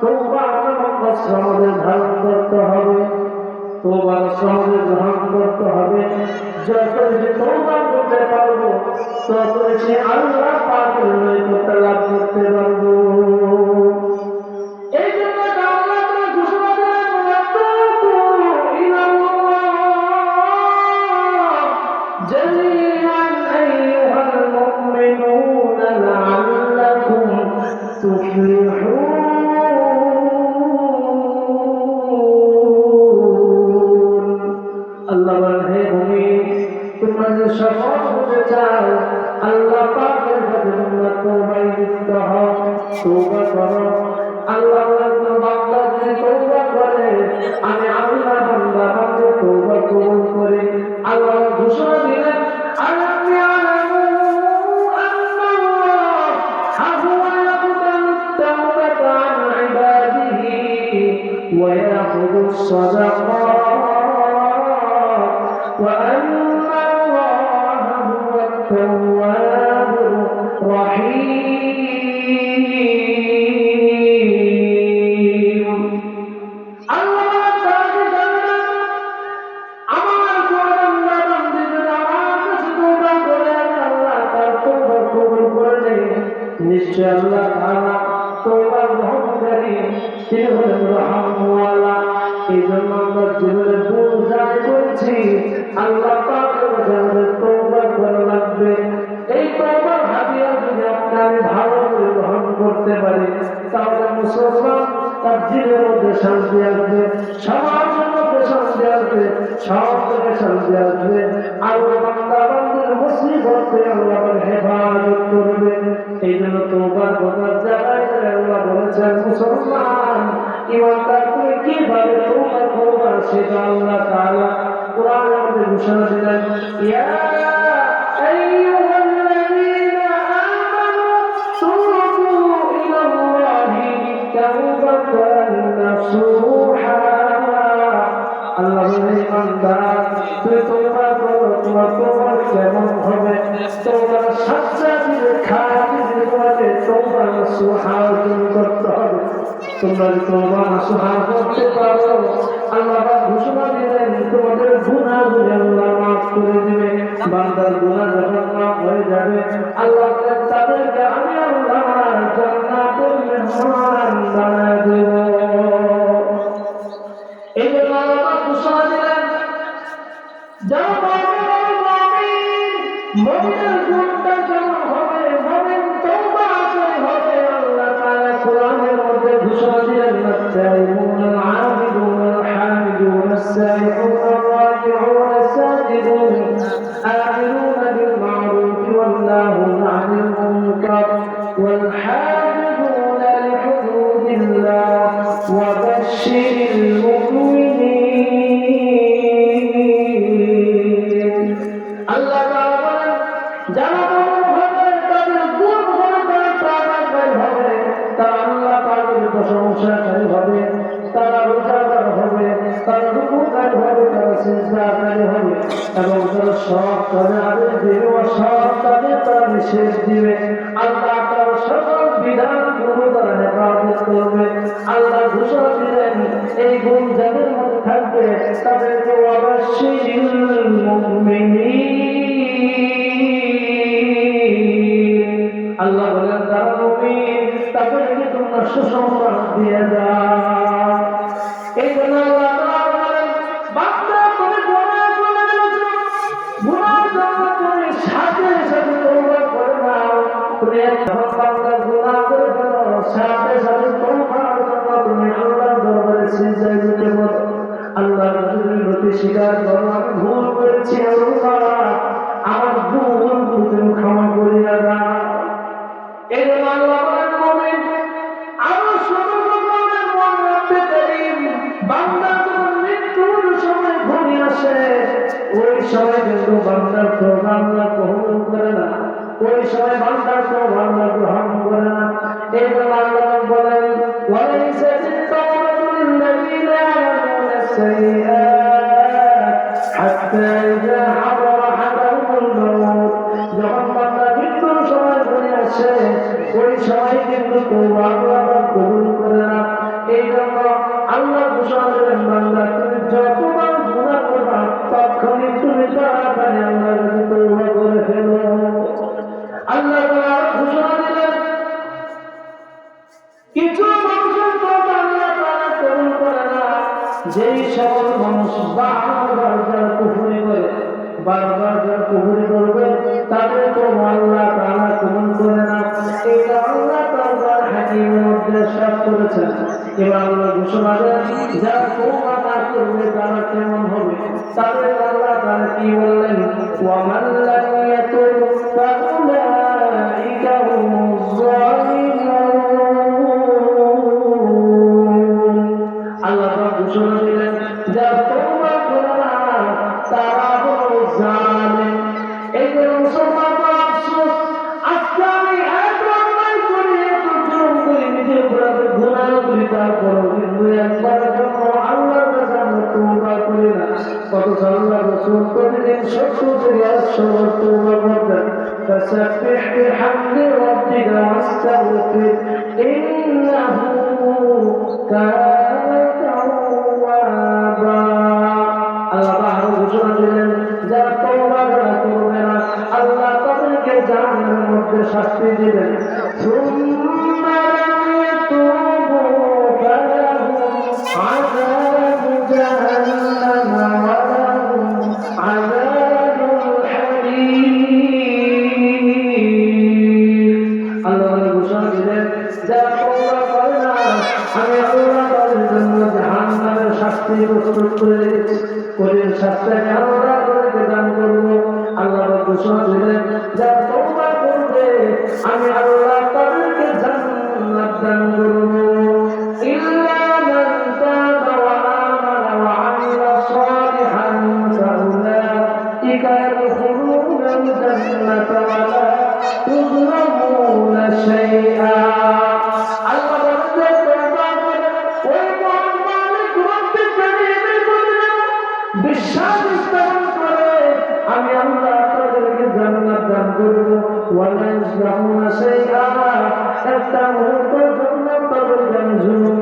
তোমার আমাদের ধারণ করতে হবে। তোমার সমাজে গ্রহণ করতে হবে। যত বেশি তোমার করতে পারব তত আল্লাহ করতে পারব। তওবায় লিপ্ত হও তওবা করো আল্লাহ বলেন তো বান্দা যদি তওবা করে আমি আল্লাহ বান্দা বান্দা তওবা কবুল করি আল্লাহ ঘোষণা দিলেন আলাম ইয়ালামু আন্নাল্লাহ হুয়া ইয়াকবালু التوبة عن عباده ويأخذ الصدقات وأن الله هو التواب الرحيم নিশ্চয় আল্লাহ তাআলা তওবা গ্রহণকারী তিনি হলেন রহমওয়ালা। এই জন্য আমরা জীবনে ভুল যাই করেছি। আল্লাহ পাকের কাছে আমাদের তওবা করা লাগবে। এই জন্য তোমার কথার জায়গায় আল্লাহ বলেছেন মুসলমান ইমানদার তুমি কীভাবে তোমার করবা সেটা আল্লাহ তাআলা কোরআন আমাদের ঘোষণা তোমার কেমন হবে? তোমরা তোমরা তোমার সুহার করতে পারো। আল্লাহ ঘোষণা দিলেন তোমাদের গুনাহগুলো আল্লাহ মাফ করে দিবে, বান্দার গুনাহ যখন মাফ হয়ে যাবে, আল্লাহ তাদেরকে আমি আল্লাহ জান্নাতের মেহমান বানায় দেব। এই জন্য আল্লাহ ঘোষণা الساجدون آمرون بالمعروف والناهون عن المنكر والحافظون لحدود الله وبشر المؤمنين আল্লাহ তাআলা বলেন যারা মুমিন হবে তাদের গুণ হবে তারা তাওবাকারী হবে তারা আল্লাহ পাকের প্রশংসাকারী হবে তারা রোজাদার হবে তারা রুকুকারী হবে তারা সিজদাকারী হবে এবং তারা সব কাজে আদেশ দিবে ও সব কাজে তারা নিষেধ দিবে। আল্লাহ তার সকল বিধানগুলো হেফাজত করবে। আল্লাহ ঘোষণা দিলেন, এই গুণ যাদের মধ্যে থাকবে, তাদেরকে অবশ্যই আল্লাহ বলেন, তারা মুমিন, তাদেরকে তোমরা সুসংবাদ দিয়ে দাও এই জন্য সময় কিন্তু বান্দার তওবা আল্লাহ কবুল করে না। ওই সময় বান্দার তওবা আল্লাহ গ্রহণ করে না। এই জন্য আল্লাহ বলেন, ওয়ালাইসা বিত-তাওবাতুল লাযীনা কিছু মানুষের কথা আল্লাহ তাআলা কবুল করে না। যেই সকল মানুষ বারবার যারা কুফরি করে, বারবার যারা কুফরি করবে, তাদের তো আল্লাহ তাআলা কবুল করে না। এটা আল্লাহ তাআলা হাকিমের মধ্যে সাফ করেছেন এবার আল্লাহ ঘোষণা দেন যারা তওবা না করবে তারা কেমন হবে? তাদের আল্লাহ তাআলা কি বললেন? ইয়াতুব إنه كان توابا আল্লাহ আরো ঘোষণা দিলেন যারা তওবা করা করবে না আল্লাহ তাদেরকে জাহান্নামের মধ্যে শাস্তি দিবেন দিলেন যারা মুহূর্তের জন্য তাদেরকে আমি জুলুম